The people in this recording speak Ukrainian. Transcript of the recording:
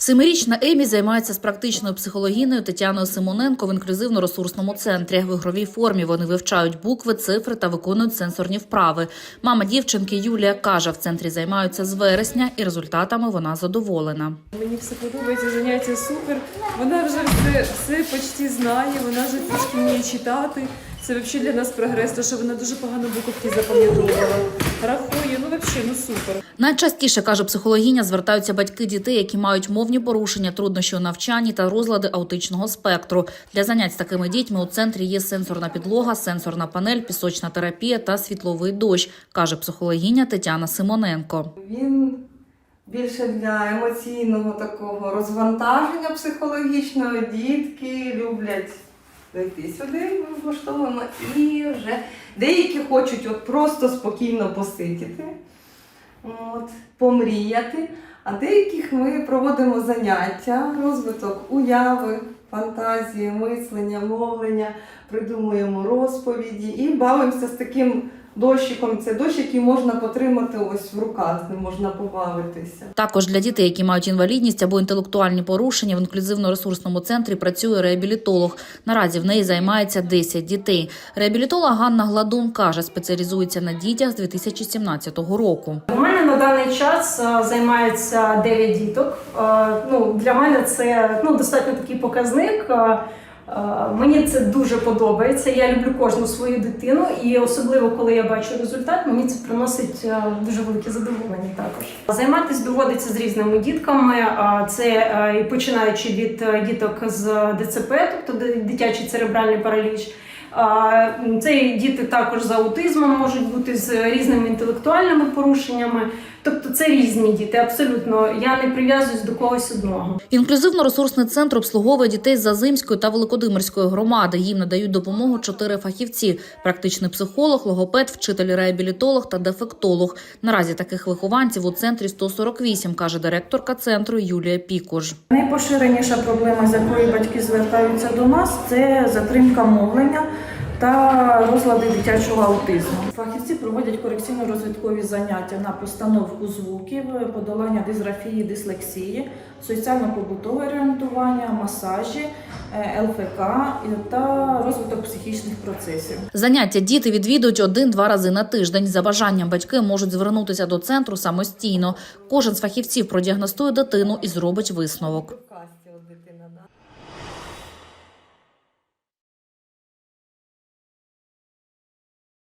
Семирічна Емі займається з практичною психологіною Тетяною Симоненко в інклюзивно-ресурсному центрі. В ігровій формі вони вивчають букви, цифри та виконують сенсорні вправи. Мама дівчинки Юлія каже, в центрі займаються з вересня, і результатами вона задоволена. Мені все подобається, заняття супер. Вона вже все, все почти знає, вона вже трішки вміє читати. Це взагалі для нас прогрес, тому що вона дуже погано буковки запам'ятовувала. Рахує, ну взагалі, ну супер. Найчастіше каже психологиня, звертаються батьки дітей, які мають мовні порушення, труднощі у навчанні та розлади аутичного спектру. Для занять з такими дітьми у центрі є сенсорна підлога, сенсорна панель, пісочна терапія та світловий дощ, каже психологиня Тетяна Симоненко. Він більше для емоційного такого розвантаження психологічного. Дітки люблять зайти сюди, ми влаштовуємо, і вже деякі хочуть от просто спокійно посидіти, от, помріяти. А деяких ми проводимо заняття, розвиток уяви, фантазії, мислення, мовлення, придумуємо розповіді і бавимося з таким дощиком. Це дощ, який можна потримати ось в руках, з ним можна побавитися. Також для дітей, які мають інвалідність або інтелектуальні порушення, в інклюзивно-ресурсному центрі працює реабілітолог. Наразі в неї займається 10 дітей. Реабілітолог Ганна Гладун каже, спеціалізується на дітях з 2017 року. У мене на даний час е, займається 9 діток. Е, Ну, для мене це ну, достатньо такий показник. Е, Мені це дуже подобається. Я люблю кожну свою дитину, і особливо коли я бачу результат, мені це приносить дуже велике задоволення. Також займатися доводиться з різними дітками. Це і починаючи від діток з ДЦП, тобто дитячий церебральний параліч. Це і діти також з аутизмом можуть бути з різними інтелектуальними порушеннями. Тобто це різні діти. Абсолютно я не прив'язуюсь до когось одного. Інклюзивно-ресурсний центр обслуговує дітей з Зазимської та Великодимирської громади. Їм надають допомогу чотири фахівці: практичний психолог, логопед, вчитель-реабілітолог та дефектолог. Наразі таких вихованців у центрі 148, каже директорка центру Юлія Пікуш. Найпоширеніша проблема, з якою батьки звертаються до нас, це затримка мовлення та розлади дитячого аутизму. Фахівці проводять корекційно-розвиткові заняття на постановку звуків, подолання дисграфії, дислексії, соціально-побутове орієнтування, масажі, е, ЛФК та розвиток психічних процесів. Заняття діти відвідують один-два рази на тиждень. За бажанням батьки можуть звернутися до центру самостійно. Кожен з фахівців продіагностує дитину і зробить висновок.